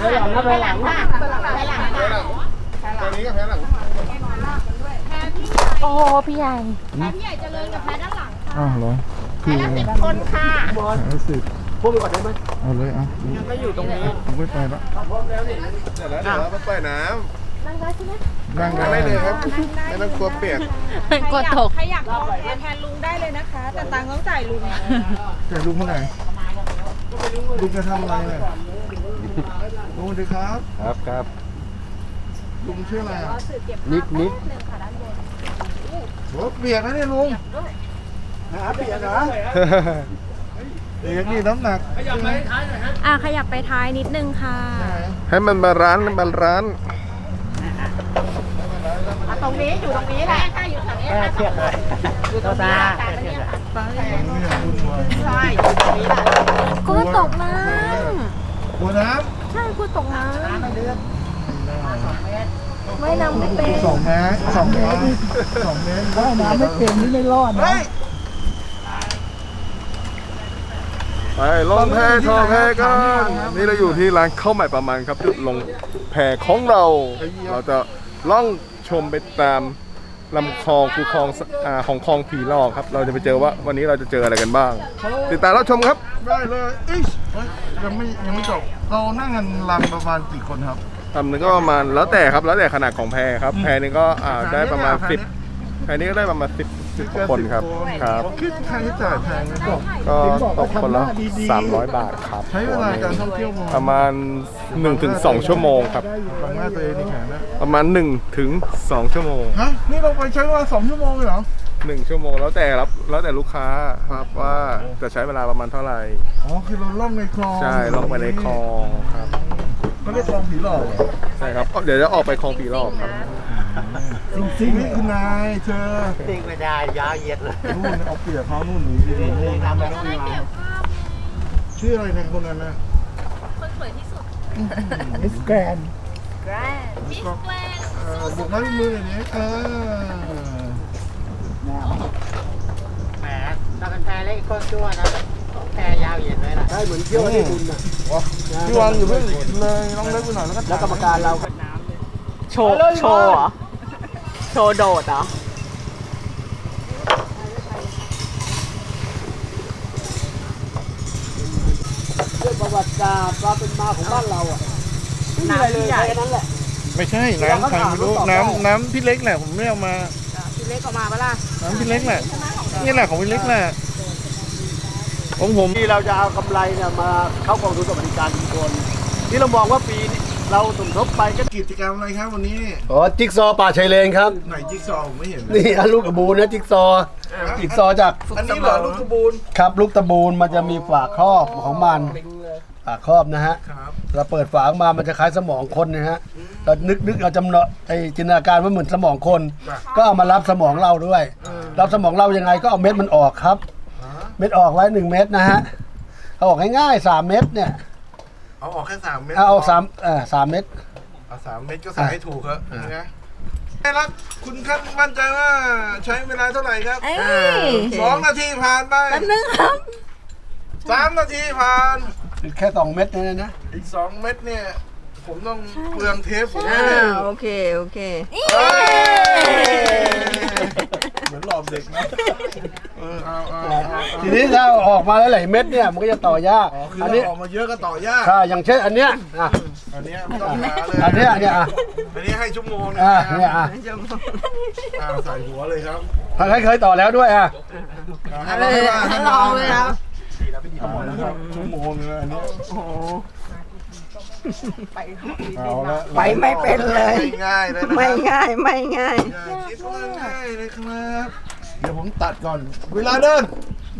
ไปหลังนะไปหลังค่ะไปหลังแพ้หลังตัวนี้ก็แพ้หลังโอ้พี่ใหญ่อ้าวเหรอคือแล้วสิบคนค่ะเอาสิบพูดไปก่อนได้ไหมเอาเลยเอาก็อยู่ตรงนี้ผมไม่ไปละเสร็จแล้วเดี๋ยวเราไปปล่อยน้นั่งำได้นั่งได้เลยครับไม่ต้องกลัวเปียกกดตกใครอยากลองแทนลุงได้เลยนะคะ แต่ตังค์ต้องจ่ายลุงแต่ลุงเมื่อไหร่ ลุงจะทำอะไรเนี่ยลุงสวัสดีครับครับครับลุงชื่ออะไรอะนิดนิดโอ้เปียกนะเนี่ยลุงหาเปียกเหรอเปียกนี่น้ำหนักใช่ไหมอะขยับไปท้ายนิดนึงค่ะ ให้มันบาลานซ์บาลานซ์ ตรงนี้อยู่ตรงนี้แหละค่ะอยู่แถวนี้ค่ะเทียบเลยอยู่ตรงนี้ค่ะตรงนี้ค่ะเนี่ยคุณวายใช่อยู่ตรงนี้แหละกูตกน้บัวน้ำใช่กูตกน้น้ำเดือดำไม่น้ำไม่เป็นำสองเมตรสองเมตรสองเมตรว่ายน้ำไม่เป็นนี่ไม่รอดนะไปลงแพทอแพกันนี่เราอยู่ที่ร้านข้าวใหม่ประมาณครับจุดลงแพของเรา เราจะล่อง ชมไปตามลำคลองคูคลองสอ่าของคลองผีหลอกครับ เราจะไปเจอว่าวันนี้เราจะเจออะไรกันบ้าง ติดตามรับชมครับ ได้เลยเอ้ยเฮ้ยยังไม่ยังไม่จบเรานั่งกันลำประมาณกี่คนครับทำนึงก็ประมาณแล้วแต่ครับแล้วแต่ขนาดของแพรครับ แพรนึงก็อ่าได้ประมาณแพรสิบเนี่ยแพรนี้ก็ได้ประมาณสิบ สิบกว่าคนครับครับ คิดค่าใช้จ่ายแพงไหมบอกก็ตกคนละทำหาดีๆสามร้อยบาทครับใช้เวลาการท่องเที่ยวประมาณ1ถึง2ชั่วโมงครับฟังหน้าตัวเองในแขนนะประมาณ1ถึง2ชั่วโมง ฮะนี่เราไปใช้เวลาสองชั่วโมงเลยเหรอ1ชั่วโมงแล้วแต่ครับแล้วแต่ลูกค้าครับว่าจะใช้เวลาประมาณเท่าไหร่ อ๋อคือเราล่องในคลองใช่ลงไปในคลองครับเขาเรียกคลองผีหลอกเหรอใช่ครับเดี๋ยวจะออกไปคลองผีหลอกครับ จริงๆนี่คุณนายเธอจริงไม่ได้ยาวเหยียดเลยนู่นเอาเปรียบเขานู่นหนีดีๆนู่นนะชื่ออะไรนะคนนั้นนะคนสวยที่สุดมิสแกรนแกรนมิสแกรนเอ่อบุกไม้มือหน่อยนี้เออแหมถ้าเป็นแพรเล็กก็ชั่วนะแพรยาวเหยียดเลยล่ะได้เหมือนเที่ยวที่คุณนะพี่วางอยู่เพื่อนเลยน้องเล็กไปหน่อยแล้วก็แล้วกรรมการเรา โชว์ โชว์เหรอ โชว์โดดเหรอเรื่องประวัติศาสตร์ความเป็นมาของบ้านเราอะไม่มีอะไรเลยแค่นั้นแหละ ไม่ใช่ น้ำใครไม่รู้ น้ำน้ำพี่เล็กแหละ ผมไม่เอามา พี่เล็กออกมาปะล่ะ น้ำพี่เล็กแหละ นี่แหละของพี่เล็กแหละของผม ที่เราจะเอากำไรเนี่ยมาเข้ากองทุนสวัสดิการชุมชนที่เรามองว่าปีนี้ เราสมทบไปก็กิจกรรมอะไรครับวันนี้ อ๋อจิ๊กซอว์ป่าชายเลนครับ ไหนจิ๊กซอว์ผมไม่เห็นเลยนี่อันลูกตะบูนนะจิ๊กซอว์จิ๊กซอว์จากอันนี้เหรอลูกกระบูน ครับลูกตะบูนมันจะมีฝาครอบของมันฝาครอบนะฮะครับ เราเปิดฝาออกมามันจะคล้ายสมองคนนะฮะเรานึกนึกเอาจำเนาะไอจินตนาการว่าเหมือนสมองคนก็เอามารับสมองเราด้วย รับสมองเรายังไงก็เอาเม็ดมันออกครับ เม็ดออกไว้หนึ่งเม็ดนะฮะเอาออกง่ายๆสามเม็ดเนี่ย เอาออกแค่สามเม็ดเอาออกสามเอ่อสามเม็ด เอาสามเม็ดก็ใส่ให้ถูกครับนะไอ้รักคุณขั้นมั่นใจว่าใช้เวลาเท่าไหร่ครับเอ้ยสองนาทีผ่านไปแป๊บนึงครับ สามนาทีผ่าน แค่สองเม็ดเนี่ยนะ อีกสองเม็ดเนี่ย ผมต้องเปลืองเทปผมอ่าแน่โอเค โอเคเฮ้ยเหมือนหลอกเด็กนะเออเอาเอาเอาเอา ทีนี้ถ้าออกมาหลายๆเม็ดเนี่ยมันก็จะต่อยากอ๋อคืออันเรานี้ออกมาเยอะก็ต่อยากใช่อย่างเช่นอันเนี้ยอะอันเนี้ยไม่ต้องหาเลยอันเนี้ยเนี่ยอะอันนี้ให้ชั่วโมงนะอะเนี่ยอะอ่าใส่หัวเลยครับทางใครเคยต่อแล้วด้วยอะอ่าให้ลองให้ว่าให้ลองเลยครับเอานะครับชั่วโมงนึงอันนี้เอาละไปไม่เป็นเลยไม่ง่ายเลยนะไม่ครับง่ายไม่ง่าย อย่าคิดว่าง่ายเลยครับ เดี๋ยวผมตัดก่อน เวลาเดิน